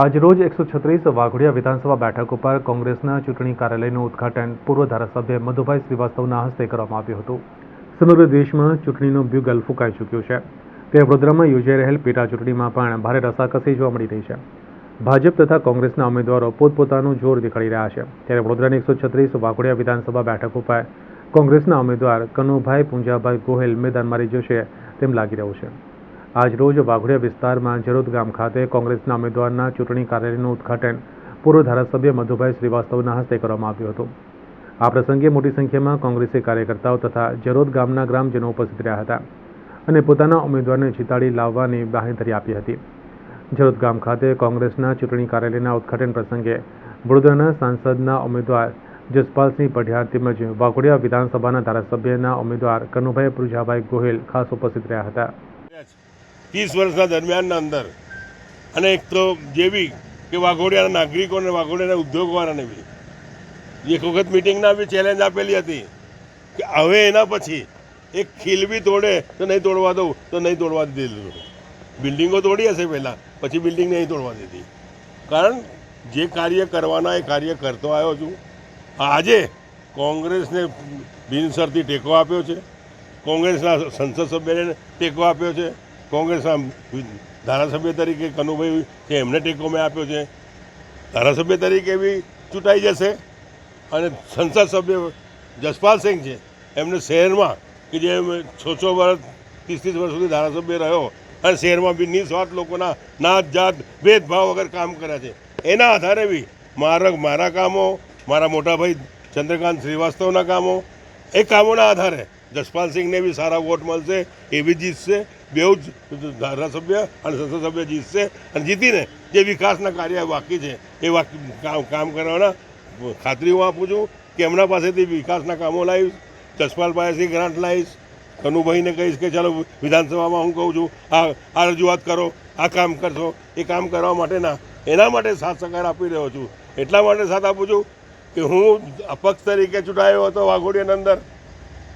આજરોજ એકસો છત્રીસ વાઘોડિયા વિધાનસભા બેઠક ઉપર કોંગ્રેસના ચૂંટણી કાર્યાલયનું ઉદઘાટન પૂર્વ ધારાસભ્ય મધુભાઈ શ્રીવાસ્તવના હસ્તે કરવામાં આવ્યું હતું. સમગ્ર દેશમાં ચૂંટણીનું બ્યુગલ ફૂંકાઈ ચૂક્યું છે. તે વડોદરામાં યોજાઈ રહેલ પેટા ચૂંટણીમાં પણ ભારે રસાકસી જોવા મળી રહી છે. ભાજપ તથા કોંગ્રેસના ઉમેદવારો પોતપોતાનું જોર દેખાડી રહ્યા છે. ત્યારે વડોદરાની એકસો છત્રીસ વાઘોડિયા વિધાનસભા બેઠક ઉપર કોંગ્રેસના ઉમેદવાર કનુભાઈ પૂંજાભાઈ ગોહેલ મેદાન મારી જશે તેમ લાગી રહ્યું છે. આજ રોજ વાઘોડિયા વિસ્તારમાં જરોદ ગામ ખાતે કોંગ્રેસના ઉમેદવારના ચૂંટણી કાર્યાલયનું ઉદ્ઘાટન પૂર્વ ધારાસભ્ય મધુભાઈ શ્રીવાસ્તવના હસ્તે કરવામાં આવ્યું હતું. આ પ્રસંગે મોટી સંખ્યામાં કોંગ્રેસી કાર્યકર્તાઓ તથા જરોદ ગામના ગ્રામજનો ઉપસ્થિત રહ્યા હતા અને પોતાના ઉમેદવારને જીતાડી લાવવાની બાંહેધરી આપી હતી. જરોદ ગામ ખાતે કોંગ્રેસના ચૂંટણી કાર્યાલયના ઉદ્ઘાટન પ્રસંગે વડોદરાના સાંસદના ઉમેદવાર જસપાલસિંહ પઢિયાર તેમજ વાઘોડિયા વિધાનસભાના ધારાસભ્યના ઉમેદવાર કનુભાઈ પુરજાભાઈ ગોહિલ ખાસ ઉપસ્થિત રહ્યા હતા. ત્રીસ વર્ષના દરમિયાનના અંદર. અને એક તો જે બી કે વાઘોડિયાના નાગરિકોને, વાઘોડિયાના ઉદ્યોગવાળાને બી. એક વખત મિટિંગના બી ચેલેન્જ આપેલી હતી કે હવે એના પછી એક ખીલ બી તોડે તો નહીં તોડવા દઉં, તો નહીં તોડવા દીધેલું બિલ્ડિંગો તોડી હશે પહેલાં, પછી બિલ્ડિંગ નહીં તોડવા દીધી. કારણ જે કાર્ય કરવાના એ કાર્ય કરતો આવ્યો છું. આજે કોંગ્રેસને બિનસરથી ટેકો આપ્યો છે. કોંગ્રેસના સંસદ સભ્યને ટેકો આપ્યો છે. કોંગ્રેસના ધારાસભ્ય તરીકે કનુભાઈ છે એમને ટેકો મેં આપ્યો છે, ધારાસભ્ય તરીકે બી ચૂંટાઈ જશે અને સંસદ સભ્ય જસપાલસિંહ છે, એમને શહેરમાં કે જે છ છ વર્ષ, ત્રીસ ત્રીસ વર્ષ સુધી ધારાસભ્ય રહ્યો અને શહેરમાં બી નિસ્વાર્થ લોકોના નાત જાત ભેદભાવ વગર કામ કર્યા છે. એના આધારે બી મારા મારા કામો, મારા મોટાભાઈ ચંદ્રકાંત શ્રીવાસ્તવના કામો, એ કામોના આધારે જસપાલસિંહને બી સારા વોટ મળશે એ બી જીતશે, બેઉ જ ધારાસભ્ય અને સંસદ સભ્ય જીતશે અને જીતીને જે વિકાસના કાર્ય બાકી છે, એ કામ કરવાના ખાતરી હું આપું છું કે એમના પાસેથી વિકાસના કામો લાવીશ જસપાલ પાસેથી ગ્રાન્ટ લાવીશ, કનુભાઈને કહીશ કે ચાલો વિધાનસભામાં હું કહું છું, આ આ રજૂઆત કરો, આ કામ કરશો, એ કામ કરવા માટેના એના માટે સાથ સહકાર આપી રહ્યો છું. એટલા માટે સાથ આપું છું કે હું અપક્ષ તરીકે ચૂંટાયો હતો વાઘોડિયાની અંદર.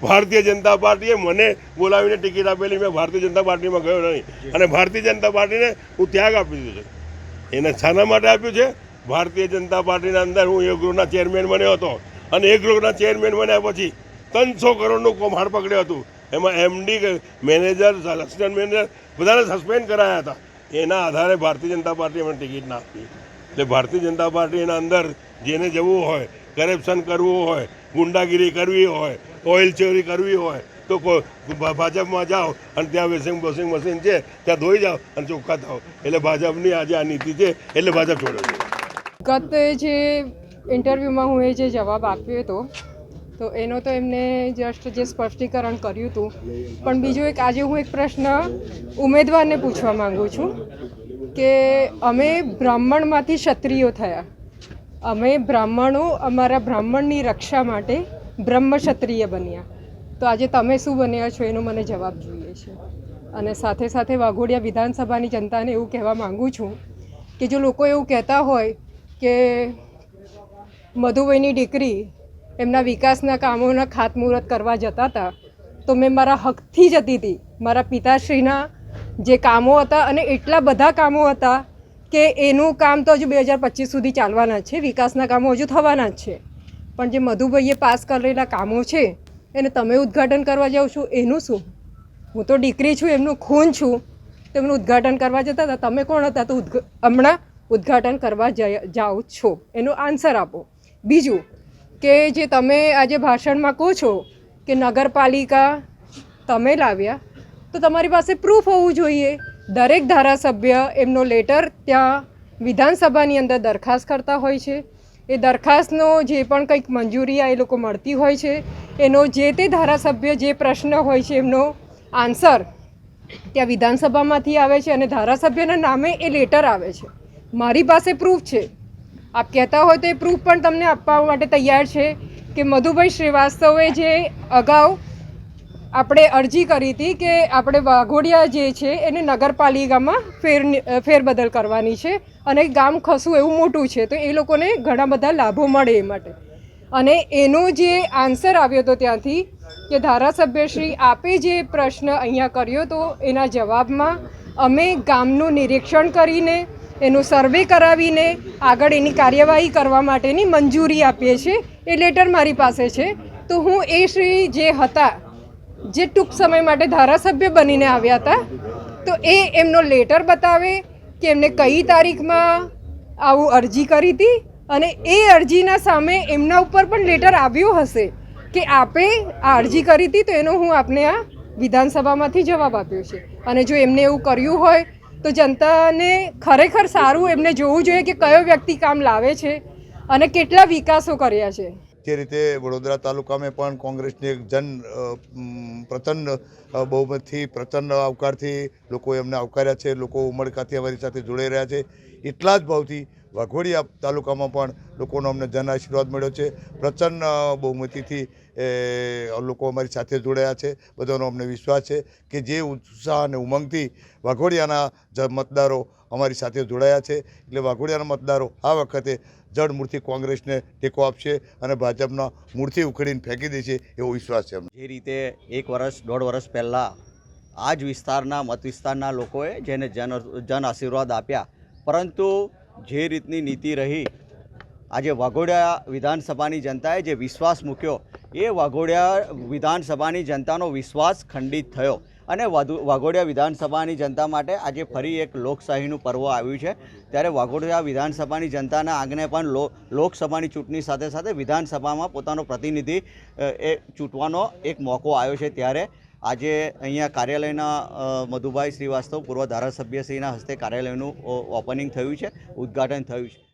ભારતીય જનતા પાર્ટીએ મને બોલાવીને ટિકિટ આપેલી, મેં ભારતીય જનતા પાર્ટીમાં ગયો નહીં. અને ભારતીય જનતા પાર્ટીને હું ત્યાગ આપી દીધો છે. એને શાના માટે આપ્યું છે? ભારતીય જનતા પાર્ટીના અંદર હું એ ગૃહના ચેરમેન બન્યો હતો. અને એ ગૃહના ચેરમેન બન્યા પછી ત્રણસો કરોડનું કૌભાંડ પકડ્યું હતું. એમાં એમડી મેનેજર અસિસ્ટન્ટ મેનેજર બધાને સસ્પેન્ડ કરાયા હતા. એના આધારે ભારતીય જનતા પાર્ટીએ મને ટિકિટ ના આપી. એટલે ભારતીય જનતા પાર્ટીના અંદર જેને જવું હોય કરપ્શન કરવું હોય, ગુંડાગીરી કરવી હોય ઓઇલ ચોરી કરવી હોય, તો ભાજપમાં જાઓ અને ત્યાં વેસિંગ વોશિંગ મશીન છે, ત્યાં ધોઈ જાઓ અને ચોખ્ખા થાઓ. એટલે ભાજપની આજે આ નીતિ છે, એટલે ભાજપ છોડો છે. ગત જે ઇન્ટરવ્યૂમાં હું એ જે જવાબ આપ્યો હતો, તો એનો તો એમને જસ્ટ જે સ્પષ્ટીકરણ કર્યું હતું. પણ બીજો એક, આજે હું એક પ્રશ્ન ઉમેદવારને પૂછવા માગું છું. કે અમે બ્રાહ્મણમાંથી ક્ષત્રિયો થયા. અમે બ્રાહ્મણો અમારા બ્રાહ્મણની રક્ષા માટે બ્રહ્મ ક્ષત્રિય બન્યા. તો આજે તમે શું બન્યા છો એનો મને જવાબ જોઈએ છે. અને સાથે સાથે વાઘોડિયા વિધાનસભાની જનતાને એવું કહેવા માંગુ છું કે જો લોકો એવું કહેતા હોય કે મધુભાઈની દીકરી એમના વિકાસના કામોના ખાતમુહૂર્ત કરવા જતા હતા, તો મેં મારા હકથી જતી હતી. મારા પિતાશ્રીના જે કામો હતા અને એટલા બધા કામો હતા કે એનું કામ તો હજુ બે હજાર પચીસ સુધી ચાલવાના છે. વિકાસના કામો હજુ થવાના જ છે. પણ જે મધુભાઈએ પાસ કરેલા કામો છે, એને તમે ઉદ્ઘાટન કરવા જાઓ છો, એનું શું? હું તો દીકરી છું, એમનું ખૂન છું. તેમનું ઉદ્ઘાટન કરવા જતા હતા. તમે કોણ હતા? તો હમણાં ઉદ્ઘાટન કરવા જાઓ છો. એનો આન્સર આપો. બીજું કે જે તમે આજે ભાષણમાં કહો છો કે નગરપાલિકા તમે લાવ્યા તો તમારી પાસે પ્રૂફ હોવું જોઈએ. દરેક ધારાસભ્ય એમનો લેટર ત્યાં વિધાનસભાની અંદર દરખાસ્ત કરતા હોય છે. એ દરખાસ્તનો જે પણ કંઈક મંજૂરી આ એ લોકો મળતી હોય છે. એનો જે તે ધારાસભ્ય જે પ્રશ્ન હોય છે એમનો આન્સર ત્યાં વિધાનસભામાંથી આવે છે અને ધારાસભ્યના નામે એ લેટર આવે છે. મારી પાસે પ્રૂફ છે. આપ કહેતા હોય તો એ પ્રૂફ પણ તમને આપવા માટે તૈયાર છે કે મધુભાઈ શ્રીવાસ્તવે જે અગાઉ આપણે અરજી કરી હતી કે આપણે વાઘોડિયા જે છે એને નગરપાલિકામાં ફેર ફેરબદલ કરવાની છે અને ગામ ખસું એવું મોટું છે, તો એ લોકોને ઘણા બધા લાભો મળે એ માટે. અને એનો જે આન્સર આવ્યો હતો ત્યાંથી કે ધારાસભ્યશ્રી આપે જે પ્રશ્ન અહીંયા કર્યો તો એના જવાબમાં અમે ગામનું નિરીક્ષણ કરીને, એનું સર્વે કરાવીને આગળ એની કાર્યવાહી કરવા માટેની મંજૂરી આપીએ છીએ. એ લેટર મારી પાસે છે. તો હું એ શ્રી જે હતા જે ટૂંક સમય માટે ધારાસભ્ય બનીને આવ્યા હતા, તો એ એમનો લેટર બતાવે કે એમને કઈ તારીખમાં આવું અરજી કરી હતી અને એ અરજીના સામે એમના ઉપર પણ લેટર આવ્યું હશે કે આપે આ અરજી કરી હતી, તો એનો હું આપને આ વિધાનસભામાંથી જવાબ આપ્યો છે. અને જો એમને એવું કર્યું હોય, તો જનતાને ખરેખર સારું એમને જોવું જોઈએ કે કયો વ્યક્તિ કામ લાવે છે અને કેટલા વિકાસો કર્યા છે. જે રીતે વડોદરા તાલુકામાં પણ કોંગ્રેસની એક જન પ્રચંડ બહુમતથી પ્રચંડ આવકારથી લોકો એમને આવકાર્યા છે, લોકો ઉમળકાથી અમારી સાથે જોડાઈ રહ્યા છે. એટલા જ ભાવથી વાઘોડિયા તાલુકામાં પણ લોકોનો અમને જન આશીર્વાદ મળ્યો છે. પ્રચંડ બહુમતીથી એ, લોકો અમારી સાથે જોડાયા છે. બધાનો અમને વિશ્વાસ છે કે જે ઉત્સાહ અને ઉમંગથી વાઘોડિયાના મતદારો અમારી સાથે જોડાયા છે. એટલે વાઘોડિયાના મતદારો આ વખતે જડ મૂળથી કોંગ્રેસને ટેકો આપશે અને ભાજપના મૂળથી ઉખેડીને ફેંકી દેશે એવો વિશ્વાસ છે જે રીતે એક વર્ષ દોઢ વર્ષ પહેલાં આ જ વિસ્તારના મત વિસ્તારના લોકોએ જેને જન જન આશીર્વાદ આપ્યા. પરંતુ જે રીતની નીતિ રહી, આજે વાઘોડિયા વિધાનસભાની જનતાએ જે વિશ્વાસ મૂક્યો, એ વાઘોડિયા વિધાનસભાની જનતાનો વિશ્વાસ ખંડિત થયો. અને વાઘોડિયા વિધાનસભાની જનતા માટે આજે ફરી એક લોકશાહીનું પર્વ આવ્યું છે. ત્યારે વાઘોડિયા વિધાનસભાની જનતાના આંગણે પણ લોકસભાની ચૂંટણી સાથે સાથે વિધાનસભામાં પોતાનો પ્રતિનિધિ એ ચૂંટવાનો એક મોકો આવ્યો છે. ત્યારે આજે અહીંયા કાર્યાલયના મધુભાઈ શ્રીવાસ્તવ પૂર્વ ધારાસભ્યશ્રીના હસ્તે કાર્યાલયનું ઓપનિંગ થયું છે, ઉદ્ઘાટન થયું છે.